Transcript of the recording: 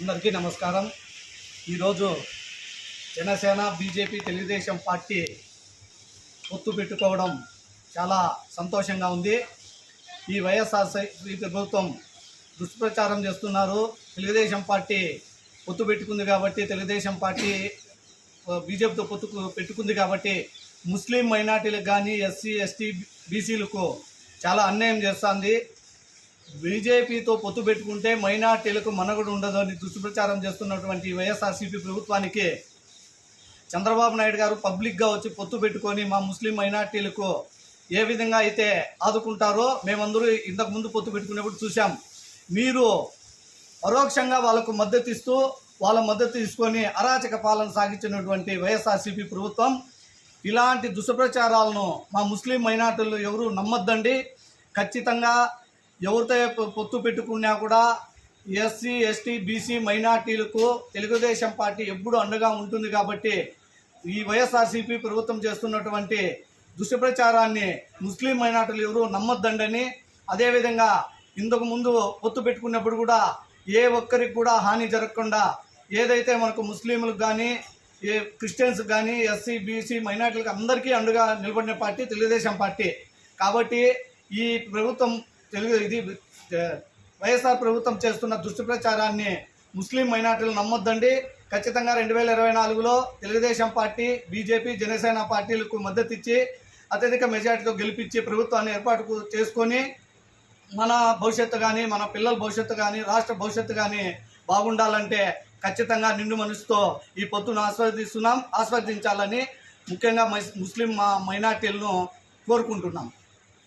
అందరికీ నమస్కారం. ఈరోజు జనసేన బీజేపీ తెలుగుదేశం పార్టీ పొత్తు పెట్టుకోవడం చాలా సంతోషంగా ఉంది. ఈ వైఎస్ఆర్సీపీ ప్రభుత్వం దుష్ప్రచారం చేస్తున్నారు. తెలుగుదేశం పార్టీ పొత్తు పెట్టుకుంది కాబట్టి తెలుగుదేశం పార్టీ బీజేపీతో పొత్తు పెట్టుకుంది కాబట్టి ముస్లిం మైనార్టీలకు కానీ ఎస్సీ ఎస్టీ బీసీలకు చాలా అన్యాయం చేస్తుంది. బీజేపీతో పొత్తు పెట్టుకుంటే మైనార్టీలకు మనగడు ఉండదు అని దుష్ప్రచారం చేస్తున్నటువంటి వైఎస్ఆర్సీపీ ప్రభుత్వానికి చంద్రబాబు నాయుడు గారు పబ్లిక్గా వచ్చి పొత్తు పెట్టుకొని మా ముస్లిం మైనార్టీలకు ఏ విధంగా అయితే ఆదుకుంటారో మేమందరూ ఇంతకుముందు పొత్తు పెట్టుకునేప్పుడు చూసాం మీరు పరోక్షంగా వాళ్ళకు మద్దతు ఇస్తూ వాళ్ళ మద్దతు తీసుకొని అరాచక పాలన సాగించినటువంటి వైఎస్ఆర్సీపీ ప్రభుత్వం ఇలాంటి దుష్ప్రచారాలను మా ముస్లిం మైనార్టీలు ఎవరు నమ్మొద్దండి. ఖచ్చితంగా ఎవరితో పొత్తు పెట్టుకున్నా కూడా ఎస్సీ ఎస్టీ బీసీ మైనార్టీలకు తెలుగుదేశం పార్టీ ఎప్పుడు అండగా ఉంటుంది కాబట్టి ఈ వైఎస్ఆర్సీపీ ప్రభుత్వం చేస్తున్నటువంటి దుష్ప్రచారాన్ని ముస్లిం మైనార్టీలు ఎవరు నమ్మొద్దండని అదేవిధంగా ఇంతకు ముందు పొత్తు పెట్టుకున్నప్పుడు కూడా ఏ ఒక్కరికి కూడా హాని జరగకుండా ఏదైతే మనకు ముస్లింలకు కానీ ఏ క్రిస్టియన్స్ కానీ ఎస్సీ బీసీ మైనార్టీలకు అందరికీ అండగా నిలబడిన పార్టీ తెలుగుదేశం పార్టీ. కాబట్టి ఈ ప్రభుత్వం తెలుగు ఇది వైఎస్ఆర్ ప్రభుత్వం చేస్తున్న దుష్ప్రచారాన్ని ముస్లిం మైనార్టీలు నమ్మొద్దండి. ఖచ్చితంగా రెండు వేల ఇరవై నాలుగులో తెలుగుదేశం పార్టీ బీజేపీ జనసేన పార్టీలకు మద్దతు ఇచ్చి అత్యధిక మెజార్టీతో గెలిపించి ప్రభుత్వాన్ని ఏర్పాటు చేసుకొని మన భవిష్యత్తు కానీ మన పిల్లల భవిష్యత్తు కానీ రాష్ట్ర భవిష్యత్తు కానీ బాగుండాలంటే ఖచ్చితంగా నిండు మనసుతో ఈ పొత్తును ఆస్వాదిస్తున్నాం ఆస్వాదించాలని ముఖ్యంగా ముస్లిం మా మైనార్టీలను కోరుకుంటున్నాం.